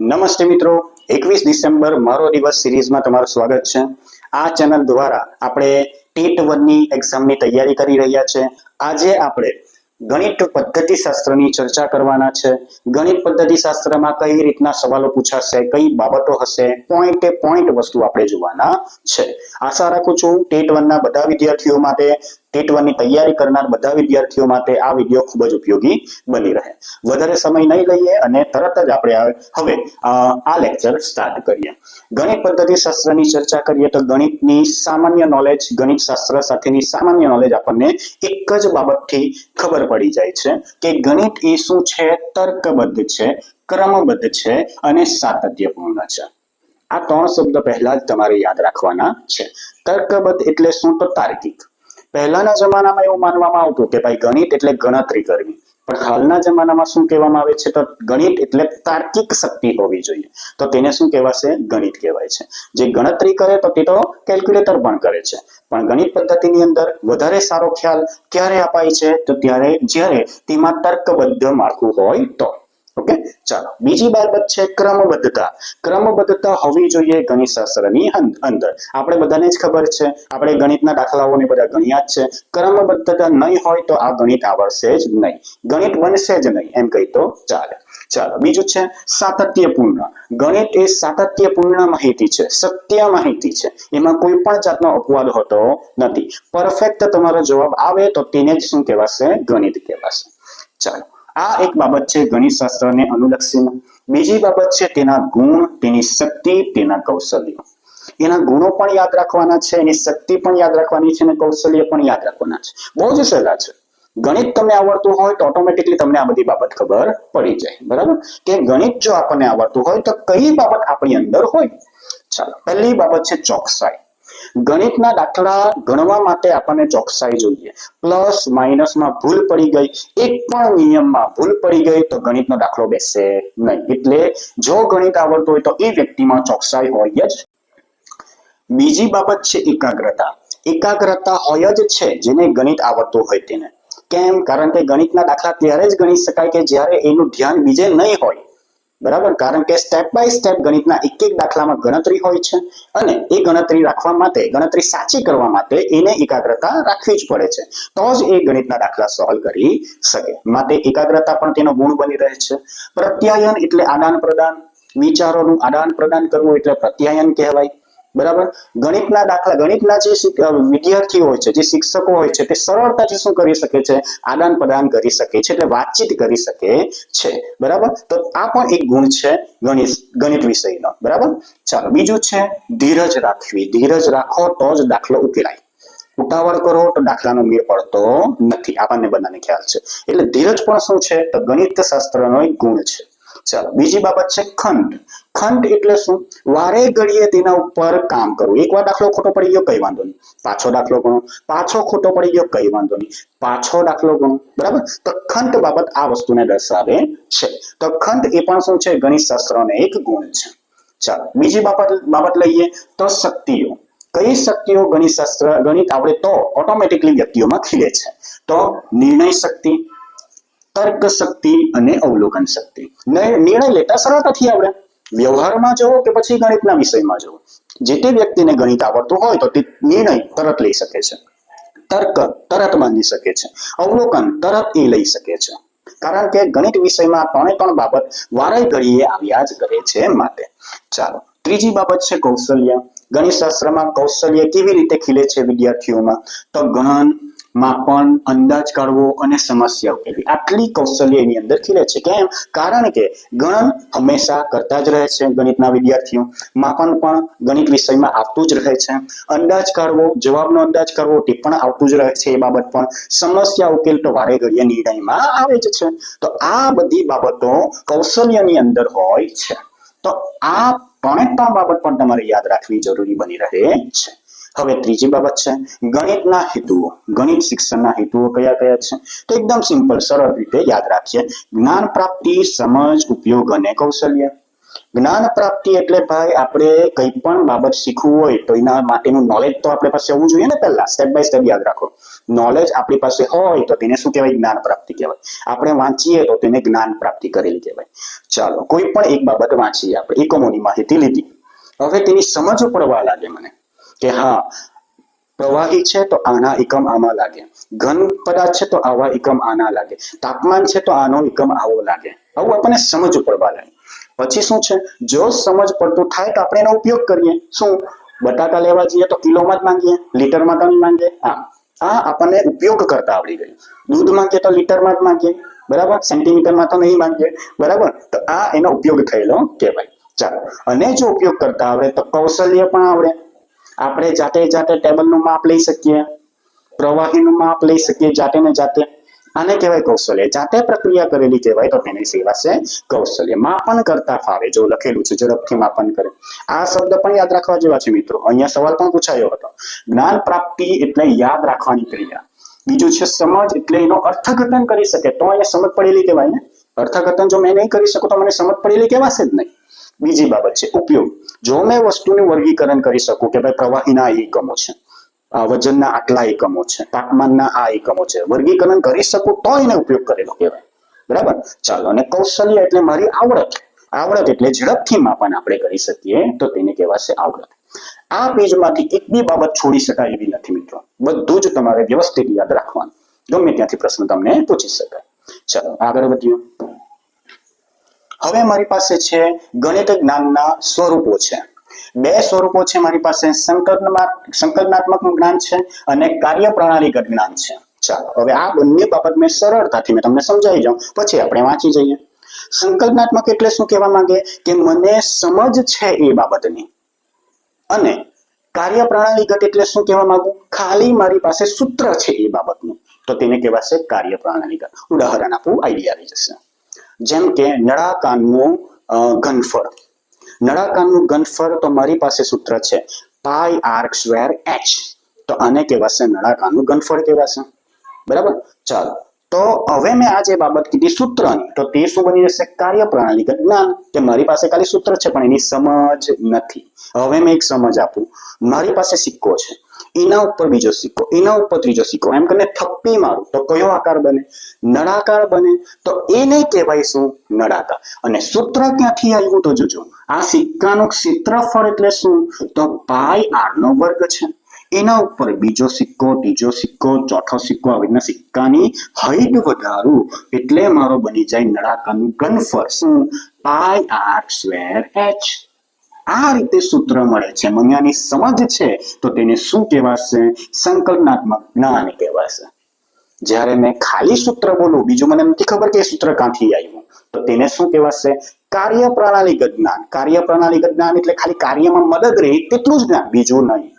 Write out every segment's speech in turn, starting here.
નમસ્તે મિત્રો. એકવીસ ડિસેમ્બર મારો દિવસ સિરીઝમાં તમારું સ્વાગત છે. આ ચેનલ દ્વારા આપણે ટેટ વનની એક્ઝામની તૈયારી કરી રહ્યા છે. આજે આપણે ગણિત પદ્ધતિ શાસ્ત્રની ચર્ચા કરવાના છે. ગણિત પદ્ધતિ શાસ્ત્રમાં કઈ રીતના સવાલો પૂછાશે, કઈ બાબતો હશે, પોઈન્ટે પોઈન્ટ વસ્તુ આપણે જોવાના છે. આશા રાખું છું ટેટ વનના બધા વિદ્યાર્થીઓ માટે ટેટ વનની તૈયારી કરનાર બધા વિદ્યાર્થીઓ માટે આ વીડિયો ખૂબ જ ઉપયોગી બની રહે. વધારે સમય નહીં લઈએ અને તરત જ આપણે હવે આ લેક્ચર સ્ટાર્ટ કરીએ. ગણિત પદ્ધતિ શાસ્ત્રની ચર્ચા કરીએ તો ગણિતની સામાન્ય નોલેજ ગણિત શાસ્ત્ર સાથેની સામાન્ય નોલેજ આપણને એક જ બાબતથી ખબર પડી જાય છે કે ગણિત એ શું છે? તર્કબદ્ધ છે, ક્રમબદ્ધ છે અને સાતત્યપૂર્ણ છે. આ ત્રણ શબ્દ પહેલા જ તમારે યાદ રાખવાના છે. તર્કબદ્ધ એટલે શું? તો તાર્કિક. પહેલાના જમાનામાં એવું માનવામાં આવતું કે ભાઈ ગણિત એટલે ગણતરી કરવી. પણ હાલના જમાનામાં શું કહેવામાં આવે છે? તો ગણિત એટલે તાર્કિક શક્તિ હોવી જોઈએ. તો તેને શું કહેવાશે? ગણિત કહેવાય છે. જે ગણતરી કરે તો તે તો કેલ્ક્યુલેટર પણ કરે છે. પણ ગણિત પદ્ધતિની અંદર વધારે સારો ખ્યાલ ક્યારે અપાય છે? તો ત્યારે જ્યારે તેમાં તર્કબદ્ધ માળખું હોય તો. ઓકે? ચાલો, બીજી બાબત છે ક્રમબદ્ધતા. ક્રમબદ્ધતા હોવી જોઈએ ગણિતશાસ્ત્રની અંદર. આપણે બધાને જ ખબર છે, આપણે ગણિતના દાખલાઓને બધા ગણ્યા જ છે. ક્રમબદ્ધતા નહીં હોય તો આ ગણિત આવડશે જ નહીં. ગણિત બનશે જ નહીં, એમ કહી તો ચાલે. ચાલો, બીજું છે સાતત્યપૂર્ણ. ગણિત એ સાતત્યપૂર્ણ માહિતી છે, સત્ય માહિતી છે. એમાં કોઈ પણ જાતનો અપવાદ હોતો નથી. પરફેક્ટ તમારો જવાબ આવે તો તેને જ શું કહેવાશે? ગણિત કહેવાશે. ચાલો આ એક બાબત છે ગણિતશાસ્ત્રને અનુલક્ષીને. બીજી બાબત છે તેના ગુણ, તેની શક્તિ, તેના કૌશલ્યો. એના ગુણો પણ યાદ રાખવાના છે, એની શક્તિ પણ યાદ રાખવાની છે અને કૌશલ્ય પણ યાદ રાખવાના છે. બહુ જ સહેલા છે. ગણિત તમને આવડતું હોય તો ઓટોમેટિકલી તમને આ બધી બાબત ખબર પડી જાય. બરાબર? કે ગણિત જો આપણને આવડતું હોય તો કઈ બાબત આપણી અંદર હોય? ચાલો, પહેલી બાબત છે ચોકસાઈ. ગણિતના દાખલા ગણવા માટે આપણને ચોકસાઈ જોઈએ. પ્લસ, માઇનસમાં ભૂલ પડી ગઈ. એક પણ નિયમમાં ભૂલ પડી ગઈ તો ગણિતનો દાખલો બેસે નહીં. એટલે જો ગણિત આવડતું હોય તો એ વ્યક્તિમાં ચોકસાઈ હોય જ. બીજી બાબત છે એકાગ્રતા. એકાગ્રતા હોય જ છે જેને ગણિત આવડતું હોય તેને. કેમ? કારણ કે ગણિતના દાખલા ત્યારે જ ગણી શકાય કે જ્યારે એનું ધ્યાન બીજે નહીં હોય. બરાબર? કારણ કે સ્ટેપ બાય સ્ટેપ ગણિતના એક એક દાખલામાં ગણતરી હોય છે અને એ ગણતરી રાખવા માટે, ગણતરી સાચી કરવા માટે એને એકાગ્રતા રાખવી જ પડે છે. તો જ એ ગણિતના દાખલા સોલ્વ કરી શકે. માટે એકાગ્રતા પણ તેનો ગુણ બની રહે છે. પ્રત્યાયન એટલે આદાન પ્રદાન વિચારોનું આદાન પ્રદાન કરવું એટલે પ્રત્યાયન કહેવાય. બરાબર? ગણિતના દાખલા, ગણિતના જે વિદ્યાર્થીઓ હોય છે, જે શિક્ષકો હોય છે, તે સરળતાથી શું કરી શકે છે? આદાન પ્રદાન કરી શકે છે, એટલે વાતચીત કરી શકે છે. બરાબર? તો આ પણ એક ગુણ છે ગણિત ગણિત વિષયનો. બરાબર? ચાલો, બીજું છે ધીરજ રાખવી. ધીરજ રાખો તો જ દાખલો ઉકેલાય. ઉતાવળ કરો તો દાખલાનો મેળ પડતો નથી. આપણને બધાને ખ્યાલ છે. એટલે ધીરજ પણ શું છે? તો ગણિત શાસ્ત્રનો એક ગુણ છે. ચાલો, બીજી બાબત છે ખંડ. ખંડ એટલે શું? વારે ઘડીએ તેના ઉપર કામ કરવું. એકવાર દાખલો ખોટો પડી ગયો, કઈ વાંધો નહીં. પાછો દાખલો ગણો. પાછો ખોટો પડી ગયો, કઈ વાંધો નહીં. પાછો દાખલો ગણો. બરાબર? તો ખંડ બાબત આ વસ્તુને દર્શાવે છે. તો ખંડ એ પણ શું છે? ગણિત શાસ્ત્રનો એક ગુણ છે. ચાલો, બીજી બાબત બાબત લઈએ. તો શક્તિઓ. કઈ શક્તિઓ ગણિત શાસ્ત્ર, ગણિત આપણે તો ઓટોમેટિકલી વ્યક્તિઓમાં ખીલે છે? તો નિર્ણય શક્તિ. તર્ક શક્તિ અને અવલોકન શક્તિ. નિર્ણય લેતા સરળતાથી આવડે. વ્યવહારમાં જવો કે પછી ગણિતના વિષયમાં જવો જે તે વ્યક્તિને ગણિત આવડતું હોય તો તે નિર્ણય તરત લઈ શકે છે. તર્ક તરત માની શકે છે. અવલોકન તરત એ લઈ શકે છે. કારણ કે ગણિત વિષયમાં ત્રણે ત્રણ બાબત વારે ઘડીએ આવ્યા જ કરે છે માટે. ચાલો, ત્રીજી બાબત છે કૌશલ્ય. ગણિત શાસ્ત્રમાં કૌશલ્ય કેવી રીતે ખીલે છે વિદ્યાર્થીઓમાં? તો ગણન માપન અંદાજ કાઢવો અને સમસ્યા ઉકેલવી. આટલી કૌશલ્ય એની અંદર ખીલે છે. કેમ? કારણ કે ગણન હંમેશા કરતા જ રહે છે ગણિતના વિદ્યાર્થીઓ. માપન પણ ગણિત વિષયમાં આવતું જ રહે છે. અંદાજ કાઢવો, જવાબનો અંદાજ કરવો તે પણ આવતું જ રહે છે એ બાબત પણ સમસ્યા ઉકેલ તો વારે ઘડીએ નિર્ણયમાં આવે જ છે. તો આ બધી બાબતો કૌશલ્યની અંદર હોય છે. તો આ ત્રણે ત્રણ બાબત પણ તમારે યાદ રાખવી જરૂરી બની રહે છે. હવે ત્રીજી બાબત છે, ગણિતના હેતુઓ. ગણિત શિક્ષણના હેતુઓ કયા કયા છે? તો એકદમ સિમ્પલ, સરળ રીતે યાદ રાખીએ. જ્ઞાન પ્રાપ્તિ, સમજ, ઉપયોગ અને કૌશલ્ય. જ્ઞાન પ્રાપ્તિ એટલે ભાઈ આપણે કંઈ પણ બાબત શીખવું હોય તો એના માટેનું નોલેજ તો આપણે પાસે હોવું જોઈએ ને પહેલા. સ્ટેપ બાય સ્ટેપ યાદ રાખો. નોલેજ આપણી પાસે હોય તો તેને શું કહેવાય? જ્ઞાન પ્રાપ્તિ કહેવાય. આપણે વાંચીએ તો તેને જ્ઞાન પ્રાપ્તિ કરેલી કહેવાય. ચાલો, કોઈ પણ એક બાબત વાંચીએ આપણે. એકમોની માહિતી લીધી. હવે તેની સમજ પડવા લાગે મને. કે હા, પ્રવાહી છે તો આના એકમ આમાં લાગે. ઘન પદાર્થ છે તો આવા એકમ આના લાગે. તાપમાન છે તો આનો એકમ આવો લાગે. આવું આપણને સમજ પડવા લાગે. પછી શું છે? જો સમજ પડતું થાય તો આપણે એનો ઉપયોગ કરીએ. શું? બટાકા લેવા જઈએ તો કિલોમાં જ માંગીએ, લીટરમાં તો નહીં માંગીએ? હા. આ આપણને ઉપયોગ કરતા આવડી ગયું. દૂધ માંગીએ તો લીટરમાં જ માંગીએ. બરાબર? સેન્ટીમીટરમાં તો નહીં માંગીએ. બરાબર? તો આ એનો ઉપયોગ થયેલો કહેવાય. ચાલો. અને જો ઉપયોગ કરતા આવડે તો કૌશલ્ય પણ આવડે. આપણે જાતે જાતે ટેબલનું માપ લઈ શકીએ, પ્રવાહીનું માપ લઈ શકીએ જાતે ને જાતે. આને કહેવાય કૌશલ્ય. જાતે પ્રક્રિયા કરેલી કહેવાય તો તેની છે કૌશલ્ય. માપન કરતા ફાવે, જો લખેલું છે, ઝડપથી માપન કરે. આ શબ્દ પણ યાદ રાખવા જેવા છે મિત્રો. અહીંયા સવાલ પણ પૂછાયો હતો. જ્ઞાન પ્રાપ્તિ એટલે યાદ રાખવાની ક્રિયા. બીજું છે સમજ એટલે એનો અર્થઘટન કરી શકે. તો અહીંયા સમજ પડેલી કહેવાય ને. અર્થઘટન જો મેં નહીં કરી શકું તો મને સમજ પડેલી કહેવાશે જ નહીં. બીજી બાબત છે, ઉપયોગ. જો મેં વસ્તુનું વર્ગીકરણ કરી શકું કે ભાઈ પ્રવાહીના એકમો છે વજનના આટલા એકમો છે, તાપમાનના આ એકમો છે, વર્ગીકરણ કરી શકું તો એને ઉપયોગ કરેલો કહેવાય. બરાબર? ચાલો, અને કૌશલ્ય એટલે મારી આવડત. આવડત એટલે ઝડપથી માપન આપણે કરી શકીએ તો તેને કહેવાશે આવડત. આ પેજમાંથી એક બી બાબત છોડી શકાય એવી નથી મિત્રો. બધું જ તમારે વ્યવસ્થિત યાદ રાખવાનું. ગમે ત્યાંથી પ્રશ્ન તમને પૂછી શકાય. ચાલો, આગળ વધીએ. હવે મારી પાસે છે ગણિત જ્ઞાનના સ્વરૂપો છે. બે સ્વરૂપો છે મારી પાસે સંકલ્પનાત્મક જ્ઞાન છે અને કાર્ય પ્રણાલીગત જ્ઞાન છે. ચાલો, હવે આ બંને બાબત મેં સરળતાથી મેં તમને સમજાવી જાઉં પછી આપણે વાંચી જઈએ. સંકલ્પનાત્મક એટલે શું કહેવા માંગે? કે મને સમજ છે એ બાબતની. અને કાર્ય પ્રણાલીગત એટલે શું કહેવા માંગુ? ખાલી મારી પાસે સૂત્ર છે એ બાબતનું. તો તેને કહેવાશે કાર્ય પ્રણાલીગત ઉદાહરણ આપવું આઈડિયા આવી જશે. જેમ કે નળાકારનું ઘનફળ. નળાકારનું ઘનફળ તો મારી પાસે સૂત્ર છે. પાઈ આર સ્ક્વેર એચ તો આને કહેવાશે નળાકારનું ઘનફળ કહેવાશે. બરાબર? ચાલો. તો હવે મેં આ જે બાબત કીધી સૂત્રની, તો તે શું બની જશે? કાર્યપ્રણાલીગત જ્ઞાન, કે મારી પાસે ખાલી સૂત્ર છે, પણ એની સમજ નથી. હવે મેં એક સમજ આપું. મારી પાસે સિક્કો છે. એના ઉપર બીજો સિક્કો, એના ઉપર ત્રીજો સિક્કો. એમ કરીને થપ્પી મારું. તો કયો આકાર બને? નળાકાર બને. તો એને કહેવાય શું? નળાકાર. અને સૂત્ર ક્યાંથી આવ્યું તો જોજો. આ સિક્કાનું ક્ષેત્રફળ એટલે શું? તો પાઈ આર નો વર્ગ છે. એના ઉપર બીજો સિક્કો, ત્રીજો સિક્કો, ચોથો સિક્કો આવી રીતના સિક્કાની હાઈટ વધારું એટલે મારો બની જાય નળાકારનું ઘનફળ. શું? પાઈ આર સ્વેર એચ આ રીતે સૂત્ર મળે છે. મને સમજ છે તો તેને શું કહેવાશે? સંકલનાત્મક જ્ઞાન કહેવાશે. જ્યારે મેં ખાલી સૂત્ર બોલું, બીજું મને નથી ખબર કે એ સૂત્ર ક્યાંથી આવ્યું. તો તેને શું કહેવાશે? કાર્ય પ્રણાલીગત જ્ઞાન. કાર્ય પ્રણાલીગત જ્ઞાન એટલે ખાલી કાર્યમાં મદદ રહે તેટલું જ જ્ઞાન, બીજું નહીં.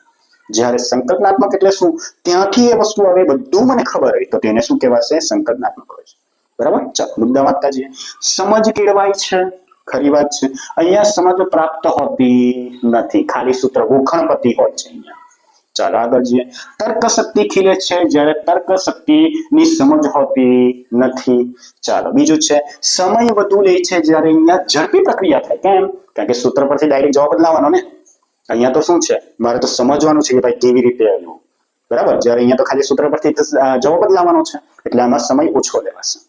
જ્યારે સંકલ્પનાત્મક એટલે શું? ત્યાંથી એ વસ્તુ હવે બધું મને ખબર હોય, તો તેને શું કહેવાશે? સંકલ્પનાત્મક હોય છે. બરાબર? ચાલો મુદ્દા વાંચતા જઈએ સમજ કેળવાય છે. ખરી વાત છે. અહીંયા સમજ પ્રાપ્ત હોતી નથી. ખાલી સૂત્ર ગોખણપતિ હોય છે અહીંયા. ચાલો, આગળ જઈએ. તર્ક શક્તિ ખીલે છે. જ્યારે તર્ક શક્તિની સમજ હોતી નથી. ચાલો, બીજું છે. સમય વધુ લે છે જ્યારે અહીંયા ઝડપી પ્રક્રિયા થાય. કેમ? કારણ કે સૂત્ર પરથી ડાયરેક્ટ જવાબ બદલાવાનો ને. અહીંયા તો શું છે? મારે તો સમજવાનું છે કે ભાઈ કેવી રીતે આવ્યું. બરાબર? જ્યારે અહીંયા તો ખાલી સૂત્ર પરથી જવાબ જવાબ લાવવાનો છે. એટલે આમાં સમય ઓછો લેવાશે.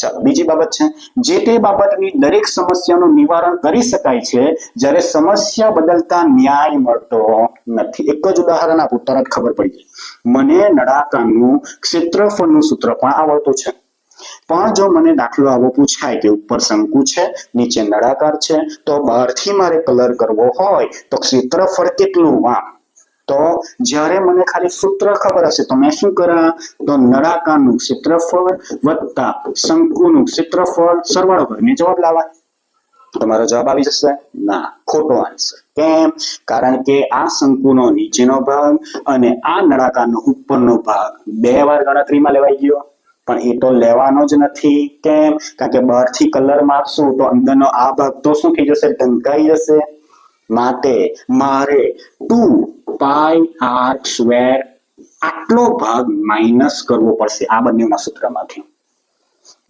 ચાલો, બીજી બાબત છે. જે તે બાબતની દરેક સમસ્યાનું નિવારણ કરી શકાય છે, જ્યારે સમસ્યા બદલતા ન્યાય મળતો નથી. એક જ ઉદાહરણ આપું, તરત ખબર પડી જાય. મને નડાકાનું ક્ષેત્રફળનું સૂત્ર પણ આવડતું છે. પણ જો મને દાખલો આવો પૂછાય કે ઉપર શંકુ છે, નીચે નળાકાર છે, તો બહારથી મારે કલર કરવો હોય, તો ક્ષેત્રફળ કેટલું આમ તો જ્યારે મને ખાલી સૂત્ર ખબર હશે, તો મેં શું કરા? તો નળાકારનું ક્ષેત્રફળ વત્તા શંકુનું ક્ષેત્રફળ. સરવાળો કરીને જવાબ લાવવા તમારો જવાબ આવી જશે? ના, ખોટો આન્સર કેમ? કારણ કે આ શંકુનો નીચેનો ભાગ અને આ નળાકારનો ઉપરનો ભાગ બે વાર ગણતરીમાં લેવાઈ ગયો. પણ એ તો લેવાનો જ નથી. કેમ? કારણ કે બહારથી કલર મારશું તો અંદરનો આ ભાગ તો શું થઈ જશે? ઢંકાઈ જશે. માટે મારે ટુ પાઈ આર સ્ક્વેર આટલો ભાગ માઇનસ કરવો પડશે આ બંનેના સૂત્રમાંથી.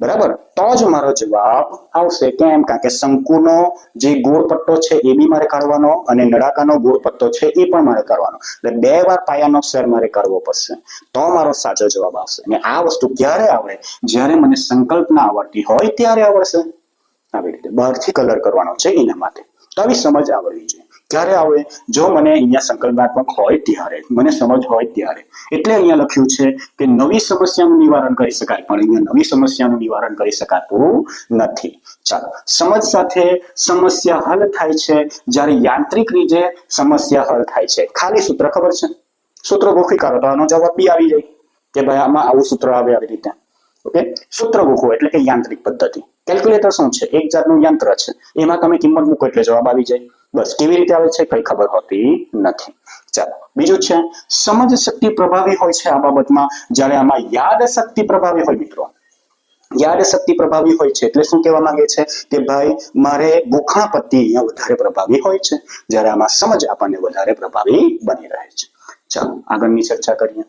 બરાબર? તો જ મારો જવાબ આવશે. કેમ? કારણ કે શંકુનો જે ગોળ પટ્ટો છે એ બી મારે કાઢવાનો અને નળાકાનો ગોળ પટ્ટો છે એ પણ મારે કરવાનો એટલે બે વાર પાયાનો ક્ષેત્ર મારે કરવો પડશે. તો મારો સાચો જવાબ આવશે. અને આ વસ્તુ ક્યારે આવડે? જ્યારે મને સંકલ્પના આવડતી હોય ત્યારે આવડશે. આવી રીતે બહારથી કલર કરવાનો છે એના માટે. તો આવી સમજ આવડવી જોઈએ. ક્યારે આવે જો મને અહીંયા સંકલનાત્મક હોય ત્યારે, મને સમજ હોય ત્યારે, એટલે અહીંયા લખ્યું છે કે નવી સમસ્યાનું નિવારણ કરી શકાય, પણ અહીંયા નવી સમસ્યાનું નિવારણ કરી શકાતું નથી. ચાલો, સમજ સાથે સમસ્યા હલ થાય છે જ્યારે યાંત્રિક રીતે સમસ્યા હલ થાય છે. ખાલી સૂત્ર ખબર છે? સૂત્ર ગોખી કરો તો આનો જવાબ બી આવી જાય કે ભાઈ આમાં આવું સૂત્ર આવે આવી રીતે. ઓકે? સૂત્ર મૂકો એટલે કે યાંત્રિક પદ્ધતિ. કેલ્ક્યુલેટર શું છે? એક જાતનું યંત્ર છે. એમાં તમે કિંમત મૂકો એટલે જવાબ આવી જાય. બસ, કેવી રીતે આવે છે કઈ ખબર હોતી નથી. ચાલો, બીજું છે, સમજ શક્તિ પ્રભાવી હોય છે આ બાબતમાં. જ્યારે આમાં યાદ શક્તિ પ્રભાવી હોય, મિત્રો. યાદ શક્તિ પ્રભાવી હોય છે એટલે શું કહેવા માંગે છે કે ભાઈ, મારે ગોખણ પત્તિ અહીંયા વધારે પ્રભાવી હોય છે. જ્યારે આમાં સમજ આપણને વધારે પ્રભાવી બની રહે છે. ચાલો, આગળની ચર્ચા કરીએ.